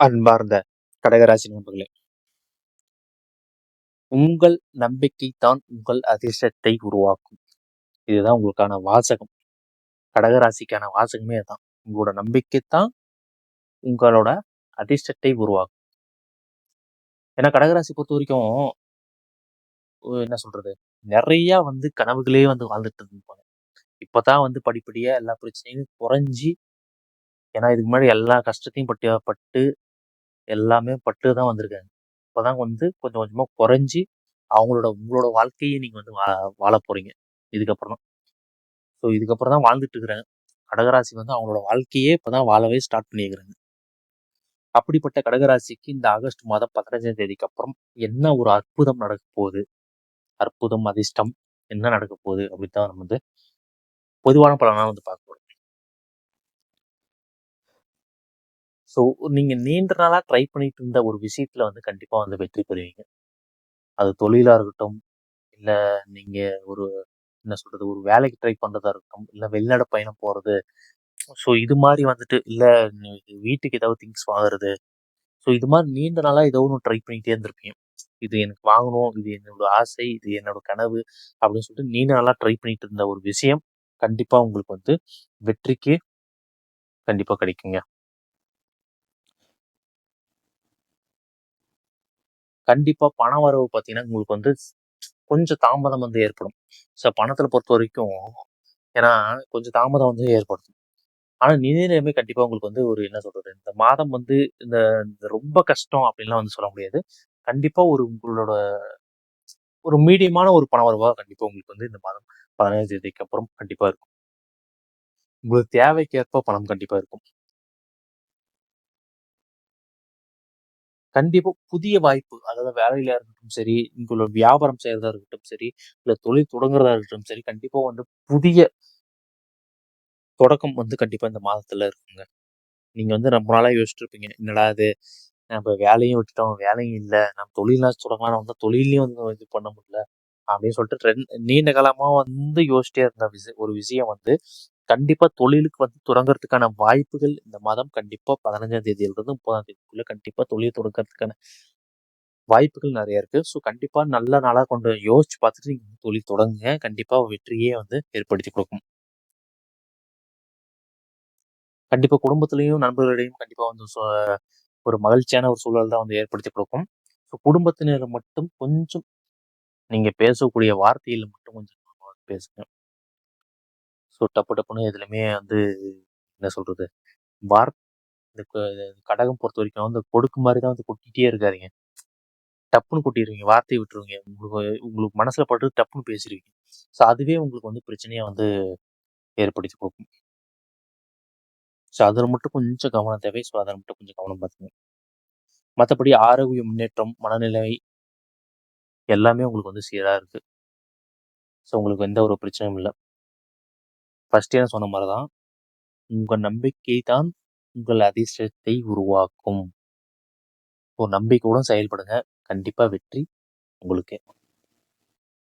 அன்பார்ந்த கடகராசி நண்பர்களே உங்கள் நம்பிக்கை தான் உங்கள் அதிர்ஷ்டத்தை உருவாக்கும். இதுதான் உங்களுக்கான வாசகம். கடகராசிக்கான வாசகமே தான் உங்களோட நம்பிக்கை தான் உங்களோட அதிர்ஷ்டத்தை உருவாக்கும். ஏன்னா கடகராசி பொறுத்த வரைக்கும் என்ன சொல்றது? நிறைய வந்து கனவுகளே வந்து வாழ்ந்துட்டு இருப்பாங்க இப்பதான் வந்து படிப்படியா எல்லா பிரச்சனையும் குறைஞ்சி ஏன்னா இதுக்கு முன்னாடி எல்லா கஷ்டத்தையும் பட்டு பட்டு எல்லாமே பட்டு தான் வந்திருக்காங்க. இப்போதான் வந்து கொஞ்சம் கொஞ்சமாக குறைஞ்சி அவங்களோட உங்களோட வாழ்க்கையை நீங்கள் வந்து வா வாழ போகிறீங்க இதுக்கப்புறம் ஸோ இதுக்கப்புறம் தான் வாழ்ந்துட்டு இருக்கிறாங்க. கடகராசி வந்து அவங்களோட வாழ்க்கையே இப்போ தான் வாழவே ஸ்டார்ட் பண்ணியிருக்கிறாங்க. அப்படிப்பட்ட கடகராசிக்கு இந்த ஆகஸ்ட் மாதம் பதினஞ்சாம் தேதிக்கு அப்புறம் என்ன ஒரு அற்புதம் நடக்க போகுது? அற்புதம் அதிர்ஷ்டம் என்ன நடக்க போகுது? அப்படின்னு தான் நம்ம வந்து பொதுவான பலனாக வந்து பார்க்கணும் ஸோ நீங்கள் நீண்ட நாளாக ட்ரை பண்ணிட்டு இருந்த ஒரு விஷயத்தில் வந்து கண்டிப்பாக வந்து வெற்றி பெறுவீங்க. அது தொழிலாக இருக்கட்டும் இல்லை நீங்கள் ஒரு என்ன சொல்கிறது ஒரு வேலைக்கு ட்ரை பண்ணுறதா இருக்கட்டும் இல்லை வெளிநாடு பயணம் போகிறது ஸோ இது மாதிரி வந்துட்டு இல்லை வீட்டுக்கு ஏதாவது திங்ஸ் வாங்குறது. ஸோ இது மாதிரி நீண்ட நாளாக ஏதோ ஒன்று ட்ரை பண்ணிகிட்டே இருந்திருப்பீங்க. இது எனக்கு வாங்கணும் இது என்னோட ஆசை இது என்னோட கனவு அப்படின்னு சொல்லிட்டு நீண்ட நாளாக ட்ரை பண்ணிட்டு இருந்த ஒரு விஷயம் கண்டிப்பாக உங்களுக்கு வந்து வெற்றிக்கு கண்டிப்பாக கிடைக்குங்க. கண்டிப்பாக பண வரவு பார்த்தீங்கன்னா உங்களுக்கு வந்து கொஞ்சம் தாமதம் வந்து ஏற்படும். ஸோ பணத்தில் பொறுத்த வரைக்கும் ஏன்னா கொஞ்சம் தாமதம் வந்து ஏற்படும் ஆனால் நிதி நிலைமை கண்டிப்பாக உங்களுக்கு வந்து ஒரு என்ன சொல்கிறது இந்த மாதம் வந்து இந்த ரொம்ப கஷ்டம் அப்படின்லாம் வந்து சொல்ல முடியாது. கண்டிப்பாக ஒரு உங்களோட ஒரு மீடியமான ஒரு பண வரவாக கண்டிப்பாக உங்களுக்கு வந்து இந்த மாதம் பதினஞ்சு தேதிக்கு அப்புறம் கண்டிப்பாக இருக்கும். உங்களுக்கு தேவைக்கேற்ப பணம் கண்டிப்பாக இருக்கும். கண்டிப்பா புதிய வாய்ப்பு. அதாவது வேலையில இருக்கட்டும் சரி, இங்குள்ள வியாபாரம் செய்றதா இருக்கட்டும் சரி, இல்ல தொழில் தொடங்குறதா இருக்கட்டும் சரி, கண்டிப்பா வந்து புதிய தொடக்கம் வந்து கண்டிப்பா இந்த மாதத்துல இருக்குங்க. நீங்க வந்து ரொம்ப நாளா யோசிச்சிருப்பீங்க. என்னடா இது நம்ம வேலையும் விட்டுட்டோம், வேலையும் இல்ல. நம்ம தொழிலாச்சும் தொடங்கலாம்னு வந்தா தொழிலையும் வந்து இது பண்ண முடியல. அப்படின்னு சொல்லிட்டு ரெண் நீண்ட காலமா வந்து யோசிச்சிட்டே இருந்த விஷ ஒரு விஷயம் வந்து கண்டிப்பாக தொழிலுக்கு வந்து தொடங்குறதுக்கான வாய்ப்புகள் இந்த மாதம் கண்டிப்பாக பதினஞ்சாம் தேதியிலிருந்து முப்பதாம் தேதிக்குள்ளே கண்டிப்பாக தொழில் தொடங்குறதுக்கான வாய்ப்புகள் நிறைய இருக்குது ஸோ கண்டிப்பாக நல்ல நாளாக கொண்டு யோசிச்சு பார்த்துட்டு நீங்கள் தொழில் தொடங்குங்க. கண்டிப்பாக வெற்றியே வந்து ஏற்படுத்தி கொடுக்கும். கண்டிப்பாக குடும்பத்துலேயும் நண்பர்களிடையும் கண்டிப்பாக வந்து ஒரு மகிழ்ச்சியான ஒரு சூழல் தான் வந்து ஏற்படுத்தி கொடுக்கும். ஸோ குடும்பத்தினர் மட்டும் கொஞ்சம் நீங்கள் பேசக்கூடிய வார்த்தையில் மட்டும் கொஞ்சம் பேசுங்க. ஸோ டப்பு டப்புன்னு எதுலையுமே வந்து என்ன சொல்கிறது வார் இந்த கடகம் பொறுத்த வரைக்கும் அந்த கொடுக்கு மாதிரி தான் வந்து கொட்டிகிட்டே இருக்காருங்க டப்புன்னு கொட்டிடுவீங்க வார்த்தையை விட்டுருவீங்க. உங்களுக்கு உங்களுக்கு மனசில் பட்டு டப்புன்னு பேசிடுவீங்க ஸோ அதுவே உங்களுக்கு வந்து பிரச்சனையாக வந்து ஏற்படுத்தி கொடுக்கும். ஸோ அதில் மட்டும் கொஞ்சம் கவனம் தேவை. ஸோ அதில் மட்டும் கொஞ்சம் கவனம் பார்த்துங்க மற்றபடி ஆரோக்கிய முன்னேற்றம் மனநிலை எல்லாமே உங்களுக்கு வந்து சீராக இருக்குது ஸோ உங்களுக்கு எந்த ஒரு பிரச்சனையும் இல்லை. ஃபஸ்ட்டே நான் சொன்ன மாதிரி தான் உங்கள் நம்பிக்கை தான் உங்கள் அதிர்ஷ்டத்தை உருவாக்கும். ஸோ நம்பிக்கையுடன் செயல்படுங்க. கண்டிப்பாக வெற்றி உங்களுக்கு